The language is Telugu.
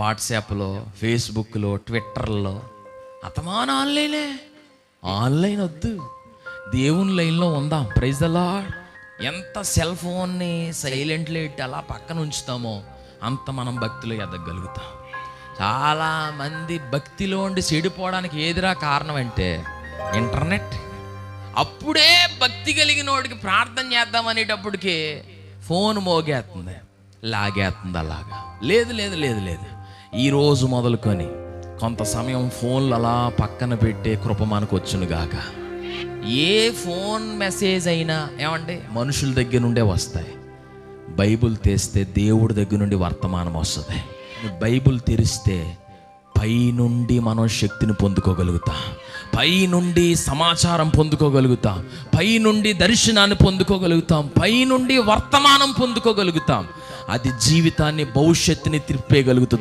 వాట్సాప్లో ఫేస్బుక్లో ట్విట్టర్లో. అతమాన ఆన్లైనే ఆన్లైన్ వద్దు. దేవుని లైన్లో ఉందాం? ప్రైజ్ అలా ఎంత సెల్ ఫోన్ని సైలెంట్లో ఇట్టి అలా పక్కన ఉంచుతామో అంత మనం భక్తిలో ఎదగలుగుతాం. చాలామంది భక్తిలో ఉండి చెడిపోవడానికి ఏదిరా కారణం అంటే ఇంటర్నెట్. అప్పుడే భక్తి కలిగిన వాడికి ప్రార్థన చేద్దాం అనేటప్పటికి ఫోన్ మోగేస్తుంది లాగేస్తుంది అలాగా. లేదు లేదు లేదు లేదు. ఈరోజు మొదలుకొని కొంత సమయం ఫోన్లు అలా పక్కన పెట్టే కృప మనకు వచ్చునుగాక ఏ ఫోన్ మెసేజ్ అయినా ఏమండి? మనుషుల దగ్గర నుండే వస్తాయి. బైబుల్ తెస్తే దేవుడి దగ్గర నుండి వర్తమానం వస్తుంది. బైబుల్ తెరిస్తే పై నుండి మనం శక్తిని పొందుకోగలుగుతాం. పై నుండి సమాచారం పొందుకోగలుగుతాం. పై నుండి దర్శనాన్ని పొందుకోగలుగుతాం. పై నుండి వర్తమానం పొందుకోగలుగుతాం. అది జీవితాన్ని భవిష్యత్తుని తిప్పేయగలుగుతుంది.